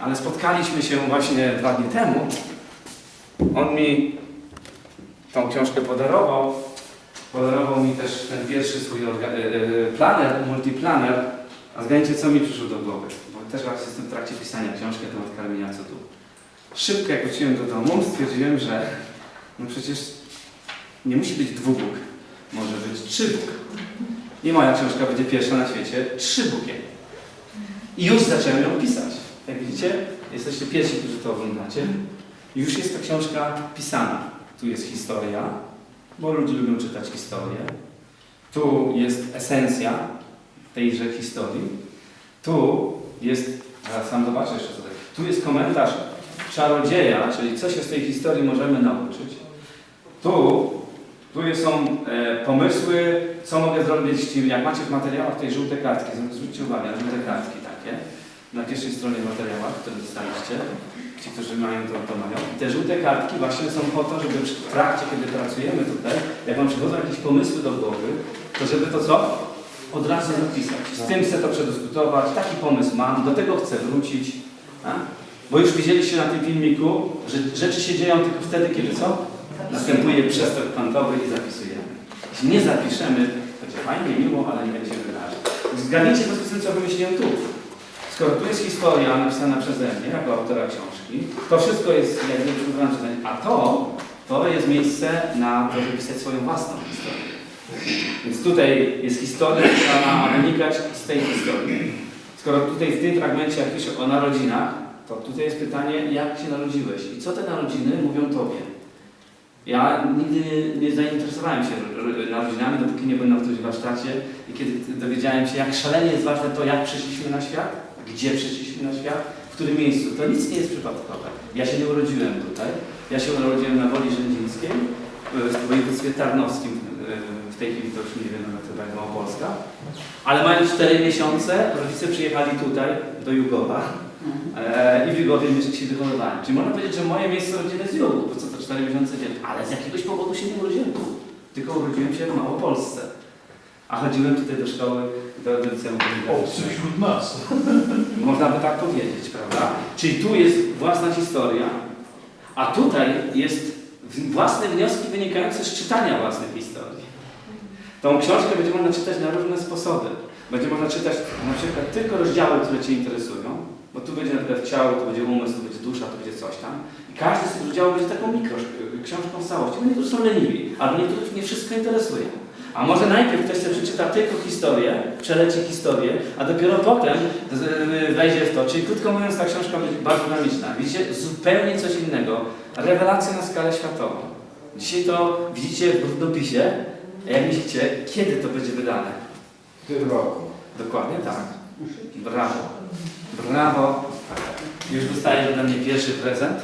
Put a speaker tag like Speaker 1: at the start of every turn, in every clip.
Speaker 1: ale spotkaliśmy się właśnie dwa dni temu. On mi tą książkę podarował. Podarował mi też ten pierwszy swój orga- e, e, planer, multiplaner. A zgadnijcie, co mi przyszło do głowy. Bo też właśnie jestem w trakcie pisania książki na temat karmienia co tu. Szybko jak wróciłem do domu, stwierdziłem, że no przecież nie musi być dwubóg, może być trzybóg. I moja książka będzie pierwsza na świecie trzybógiem. I już zacząłem ją pisać. Jak widzicie, jesteście pierwsi, którzy to oglądacie. Już jest ta książka pisana. Tu jest historia, bo ludzie lubią czytać historię. Tu jest esencja tejże historii. Tu jest, zaraz sam zobaczę jeszcze tutaj. Tu jest komentarz czarodzieja, czyli co się z tej historii możemy nauczyć. Tu, tu są e, pomysły, co mogę zrobić, jak macie w materiałach tej żółte kartki, zwróćcie uwagę żółte kartki takie, na pierwszej stronie materiałach, które dostaliście, ci, którzy mają to, to mają. I te żółte kartki właśnie są po to, żeby w trakcie, kiedy pracujemy tutaj, jak wam przychodzą jakieś pomysły do głowy, to żeby to co? Od razu zapisać. Z tym chcę to przedyskutować, taki pomysł mam, do tego chcę wrócić. A? Bo już widzieliście na tym filmiku, że rzeczy się dzieją tylko wtedy, kiedy co? Następuje przestok kwantowy i zapisujemy. Jeśli nie zapiszemy, będzie fajnie, miło, ale nie będzie się wydarzyć. Zgadnijcie po prostu, co wymyśliłem tu. Skoro tu jest historia napisana przeze mnie, jako autora książki, to wszystko jest jakby mnie, a to, to jest miejsce na to, żeby pisać swoją własną historię. Więc tutaj jest historia, która ma wynikać z tej historii. Skoro tutaj w tym fragmencie, jak pisze o narodzinach, to tutaj jest pytanie, jak się narodziłeś i co te narodziny mówią Tobie. Ja nigdy nie, zainteresowałem się narodzinami, dopóki nie byłem na którymś warsztacie i kiedy dowiedziałem się, jak szalenie jest ważne to, jak przyszliśmy na świat, gdzie przyszliśmy na świat, w którym miejscu. To nic nie jest przypadkowe. Ja się nie urodziłem tutaj. Ja się urodziłem na Woli Rzędzińskiej, w województwie tarnowskim, w tej chwili to już nie wiem chyba Małopolska. Ale mając 4 miesiące, rodzice przyjechali tutaj, do Jugowa e, i w Jugowie się wychowywałem. Czyli można powiedzieć, że moje miejsce rodziny jest Jugu, bo co to 4 miesiące wiem, ale z jakiegoś powodu się nie urodziłem tu, tylko urodziłem się w Małopolsce. A chodziłem tutaj do szkoły, do, do liceum.
Speaker 2: Obcy wśród nas.
Speaker 1: Można by tak powiedzieć, prawda? Czyli tu jest własna historia, a tutaj jest własne wnioski wynikające z czytania własnej historii. Tą książkę będzie można czytać na różne sposoby. Będzie można czytać na przykład tylko rozdziały, które Cię interesują, bo tu będzie na przykład ciało, tu będzie umysł, tu będzie dusza, tu będzie coś tam. I każdy z tych rozdziałów będzie taką mikro książką w całości, bo niektórzy są leniwi, albo niektórych nie wszystko interesuje. A może najpierw ktoś sobie przeczyta tylko historię, przeleci historię, a dopiero potem z- wejdzie w to. Czyli krótko mówiąc, ta książka będzie bardzo dynamiczna. Widzicie, zupełnie coś innego. Rewelacja na skalę światową. Dzisiaj to widzicie w brudnopisie. A Jak myślicie, kiedy to będzie wydane?
Speaker 3: W tym roku.
Speaker 1: Dokładnie tak. Brawo. Brawo. Już dostajesz ode mnie pierwszy prezent.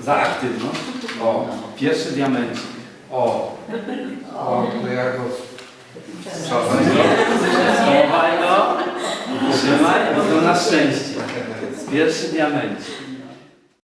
Speaker 1: Za aktywność. O, pierwszy diamencik.
Speaker 3: O! O, to ja go...
Speaker 1: Schowaj go. Schowaj go. Trzymaj, bo to na szczęście. Pierwszy diamencik.